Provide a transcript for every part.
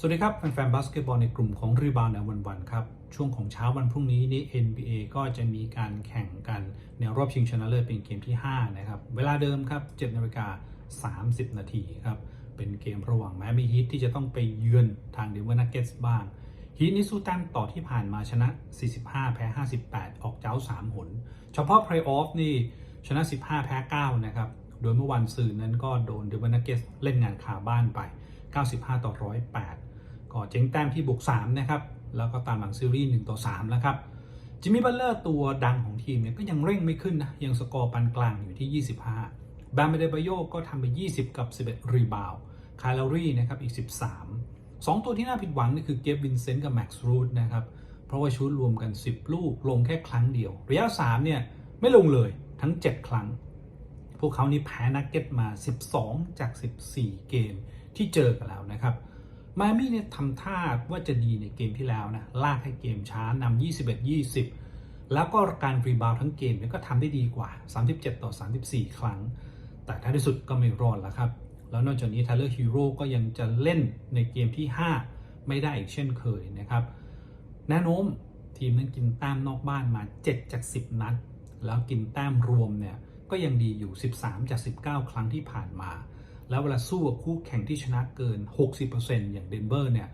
สวัสดีครับ แฟนๆบาสเกตบอลในกลุ่มของรีบาวในวันวันๆครับ ช่วงของเช้าวันพรุ่งนี้นี่ NBA ก็จะมีการแข่งกันในรอบชิงชนะเลิศเป็นเกมที่ 5 นะครับ เวลาเดิมครับ7นาฬิกา30 นาทีครับ เป็นเกมระหว่างแมมี่ฮีทที่จะต้องไปเยือนทางเดนเวอร์นักเก็ตส์บ้างฮีทนี่สู้แต้มต่อที่ผ่านมาชนะ 45 แพ้ 58 ออกเจ้า 3 หน เฉพาะเพลย์ออฟนี่ชนะ 15 แพ้ 9 นะครับ โดยเมื่อวันซืนนั้นก็โดนเดนเวอร์นักเก็ตส์เล่นงานคาบ้านไป 95 ต่อ 108 ก็เจ๊งแต้มที่บวก3นะครับ แล้วก็ตามหลังซีรีส์1ต่อ3แล้วครับจิมมี่บัลเลอร์ตัวดังของทีมเนี่ยก็ยังเร่งไม่ขึ้นนะ ยังสกอร์ปานกลางอยู่ที่ 25แบมเบเดบโยก็ทำไป 20 กับ 11 รีบาวคาร์ลรีนะครับอีก 13 2 ตัวที่น่าผิดหวังนี่คือเกฟวินเซนต์กับแม็กซ์รูดนะครับ เพราะว่าชุดรวมกัน 10 ลูกลงแค่ครั้งเดียว ระยะ 3 เนี่ย ไม่ลงเลยทั้ง 7 ครั้ง พวกเขานี่แพ้นักเก็ตมา 12 จาก 14 เกมที่เจอกันแล้วนะครับ มายมี่เนี่ยทำท่าว่าจะดีในเกมที่แล้วนะ ลากให้เกมช้านำ21 20 แล้วก็การรีบาวทั้งเกมเนี่ยก็ทำได้ดีกว่า 37 ต่อ 34 ครั้ง แต่ท้ายที่สุดก็ไม่รอดแล้วครับ แล้วนอกจากนี้ทเลอร์ฮีโร่ก็ยังจะเล่นในเกมที่ 5 ไม่ได้อีกเช่นเคยนะครับแนวโน้มทีมนั้นกินแต้มนอกบ้านมา 7 จาก 10 นัด แล้วกินแต้มรวมเนี่ยก็ยังดีอยู่ 13 จาก 19 ครั้งที่ผ่านมา แล้วเวลาสู้กับคู่แข่งที่ชนะเกิน 60%อย่างเดนเวอร์เนี่ย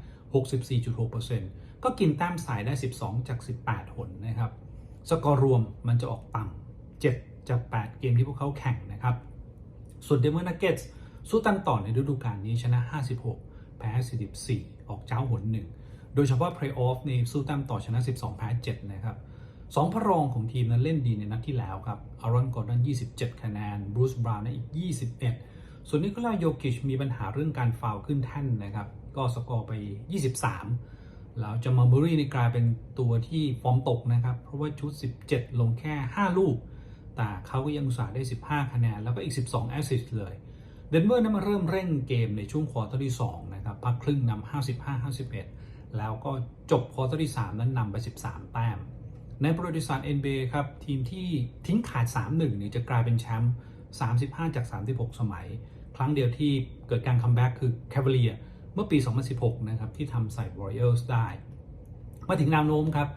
64.6%ก็กินแต้มสายได้ 12 จาก 18 หนนะครับ สกอร์รวมมันจะออกต่ำ7จาก 8 เกมที่พวกเขาแข่งนะครับ ส่วนเดนเวอร์นักเก็ตส์สู้ตั้งต่อในฤดูกาลนี้ชนะ 56 แพ้ 44 ออกเจ้าหนหนึ่ง โดยเฉพาะเพลย์ออฟนี่สู้ตั้มต่อชนะ 12 แพ้ 7 นะครับสองพระรองของทีมนั้นเล่นดีในนัดที่แล้วครับอารอนกอร์ดอน 27 คะแนน บรูซบราวน์อีก 21 ส่วนนิโคลาโยกิชมีปัญหาเรื่องการฟาวขึ้นแท่นนะครับ ก็สกอร์ไป 23 แล้วจามามูรีนี่กลายเป็นตัวที่ฟอร์มตกนะครับ เพราะว่าชุด 17 ลงแค่ 5 ลูก แต่เขาก็ยังอุตส่าห์ได้ 15 คะแนน แล้วก็อีก 12 แอสซิสต์เลยเดนเวอร์นั้นมาเริ่มเร่งเกมในช่วงควอเตอร์ที่ 2 นะครับพักครึ่งนำ55-51 แล้วก็จบควอเตอร์ที่ 3 นั้นนำไป 13 แต้มในประวัติศาสตร์ NBA ครับ ทีมที่ทิ้งขาด 3-1นี่จะกลายเป็นแชมป์ 35 จาก 36 สมัย ครั้งเดียวที่เกิดการคัมแบ็กคือ Cavalier เมื่อปี 2016 นะครับ ที่ทำใส่ Warriors ได้ มาถึงแนวโน้มครับ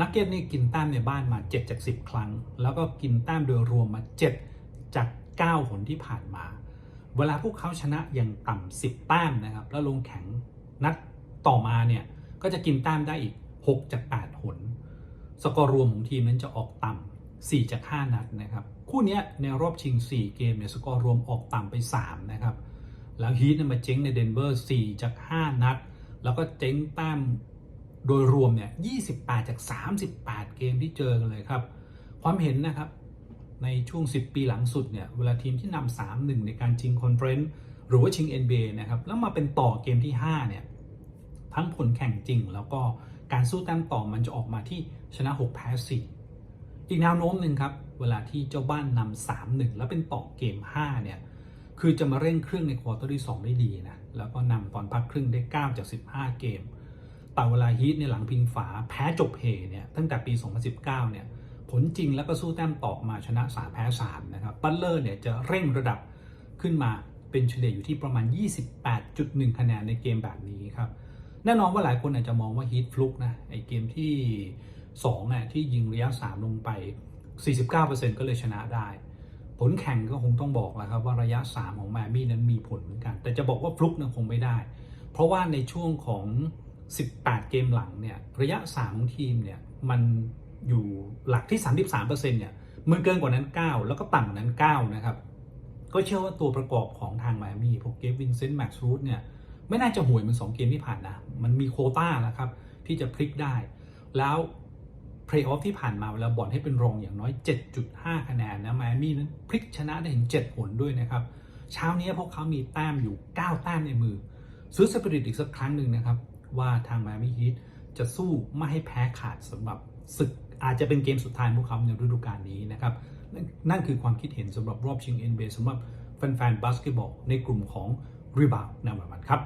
นักเก็ตนี่กินแต้มในบ้านมา 7 จาก 10 ครั้ง แล้วก็กินแต้มโดยรวมมา 7 จาก 9 หนที่ผ่านมา เวลาพวกเขาชนะอย่างต่ำ10 แต้มนะครับ แล้วลงแข่งนัดต่อมาเนี่ยก็จะกินแต้มได้อีก 6 จาก 8 หน สกอร์รวมของทีมนั้นจะออกต่ำ4จาก 5 นัดนะครับ คู่นี้ในรอบชิง 4 เกมเนี่ยสกอร์รวมออกต่ำไป 3 นะครับ แล้วฮีทเนี่ยมาเจ๊งในเดนเวอร์ 4 จาก 5 นัด แล้วก็เจ๊งแต้มโดยรวมเนี่ย 28 จาก 38 เกมที่เจอกันเลยครับ ความเห็นนะครับในช่วง 10 ปีหลังสุดเนี่ย เวลาทีมที่นำ3-1 ในการชิงคอนเฟรนซ์หรือว่าชิง NBA นะครับ แล้วมาเป็นต่อเกมที่ 5 เนี่ย ทั้งผลแข่งจริง แล้วก็การสู้แต้มต่อมันจะออกมาที่ชนะ 6 แพ้ 4 อีกแนวโน้มหนึ่งครับ เวลาที่เจ้าบ้านนำ3-1 แล้วเป็นต่อเกม 5 เนี่ย คือจะมาเร่งเครื่องในควอเตอร์ที่2ได้ดีนะ แล้วก็นำตอนพักครึ่งได้ 9 จาก 15 เกม แต่เวลาฮีทในหลังพิงฝาแพ้จบเฮเนี่ยตั้งแต่ปี 2019 เนี่ย ผลจริงแล้วก็สู้แต้มต่อมาชนะ3แพ้3นะครับบัตเลอร์เนี่ยจะเร่งระดับขึ้นมาเป็นเฉลี่ยอยู่ที่ประมาณ 28.1 คะแนนในเกมแบบนี้ครับแน่นอนว่าหลายคนอาจจะมองว่าฮีทฟลุกนะไอเกมที่2น่ะที่ยิงระยะ 3 ลงไป 49%ก็เลยชนะได้ ผลแข่งก็คงต้องบอกแหละครับว่าระยะ 3 ของแมมี่นั้นมีผลเหมือนกัน แต่จะบอกว่าฟลุกนั้นคงไม่ได้ เพราะว่าในช่วงของ 18 เกมหลังเนี่ยระยะ 3 ของทีมเนี่ยมันอยู่หลักที่ 33%เนี่ยมันเกินกว่านั้น 9 แล้วก็ต่ำกว่านั้น 9 นะครับ ก็เชื่อว่าตัวประกอบของทางไมมี่พวกเกฟวินเซนต์แม็กซ์รูทเนี่ยไม่น่าจะห่วยเหมือน2เกมที่ผ่านนะมันมีโคต้าแล้วครับที่จะพลิกได้ แล้ว เพลย์ออฟที่ผ่านมาเวลาบอลให้เป็นรองอย่างน้อย 7.5 คะแนนนะไมอามี่นั้นพลิกชนะได้ถึง7ผลด้วยนะครับเช้านี้พวกเขามีแต้มอยู่ 9 แต้มในมือ ซื้อสปิริตอีกสักครั้งหนึ่งนะครับ ว่าทางไมอามี่ฮีทจะสู้ไม่ให้แพ้ขาดสำหรับศึกอาจจะเป็นเกมสุดท้ายพวกเขาในฤดูกาลนี้นะครับนั่นคือความคิดเห็นสำหรับรอบชิง NBA สำหรับแฟนๆบาสเกตบอลในกลุ่มของรีบาวในวันวันครับ